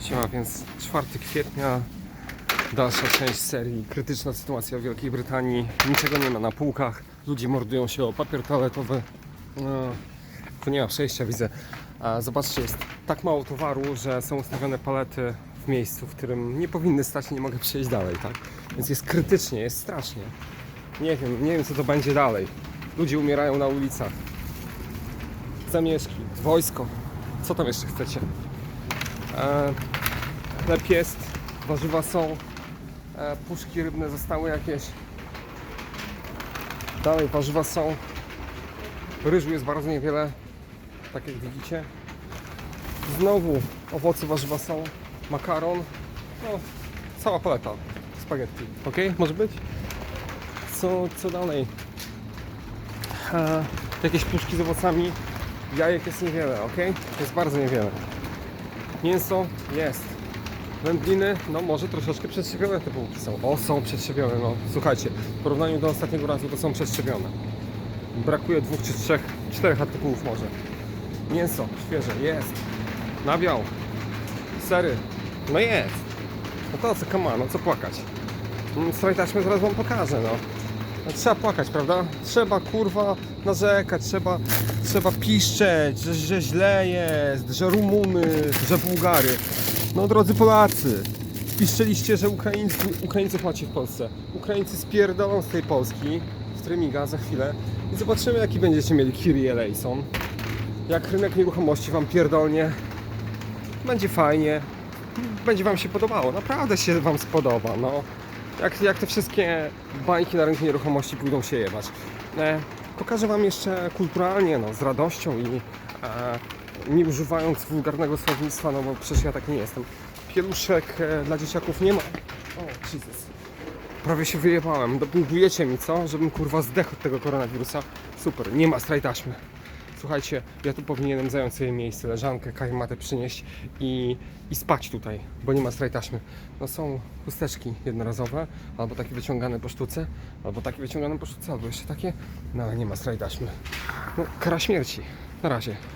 Siema, więc 4 kwietnia, dalsza część serii Krytyczna sytuacja w Wielkiej Brytanii. Niczego nie ma na półkach, ludzie mordują się o papier toaletowy. No, tu nie ma przejścia, widzę. A zobaczcie, jest tak mało towaru, że są ustawione palety w miejscu, w którym nie powinny stać, nie mogę przejść dalej, tak? Więc jest krytycznie, jest strasznie. Nie wiem, nie wiem co to będzie dalej. Ludzie umierają na ulicach. Zamieszki, wojsko. Co tam jeszcze chcecie? E, chleb jest, warzywa są, e, puszki rybne zostały jakieś. Dalej warzywa są. Ryżu jest bardzo niewiele, tak jak widzicie. Znowu owoce, warzywa są, makaron, no cała paleta spaghetti, ok? Może być? Co, co dalej? E, jakieś puszki z owocami, jajek jest niewiele, ok? Jest bardzo niewiele. Mięso jest. Wędliny, no może troszeczkę przetrzebione te bułki są. O, są przetrzebione, no. Słuchajcie, w porównaniu do ostatniego razu to są przetrzebione. Brakuje dwóch czy trzech, czterech artykułów może. Mięso świeże, jest. Nabiał. Sery, no jest. No to co, come on, no co płakać? Mm, taśmy zaraz wam pokażę, no. No, Trzeba płakać, prawda? Trzeba kurwa narzekać, trzeba, trzeba piszczeć, że, że źle jest, że Rumuny, że Bułgary. No drodzy Polacy, piszczeliście, że Ukraińcy, Ukraińców macie w Polsce. Ukraińcy spierdolą z tej Polski, z Trymiga za chwilę i zobaczymy jaki będziecie mieli Kyrie Eleison. Jak rynek nieruchomości wam pierdolnie, będzie fajnie, będzie wam się podobało, naprawdę się wam spodoba, no. Jak, jak te wszystkie bańki na rynku nieruchomości pójdą się jebać. E, pokażę wam jeszcze kulturalnie, no, z radością i e, nie używając wulgarnego słownictwa, no bo przecież ja tak nie jestem. Pieluszek e, dla dzieciaków nie ma. O, Jesus. Prawie się wyjebałem. Dopingujecie mi, co? Żebym kurwa zdechł od tego koronawirusa. Super, nie ma strajtaśmy. Słuchajcie, ja tu powinienem zająć sobie miejsce, leżankę, kajmatę przynieść i, i spać tutaj, bo nie ma strajtaśmy. No są chusteczki jednorazowe, albo takie wyciągane po sztuce, albo takie wyciągane po sztuce, albo jeszcze takie, no ale nie ma strajtaśmy. No, kara śmierci. Na razie.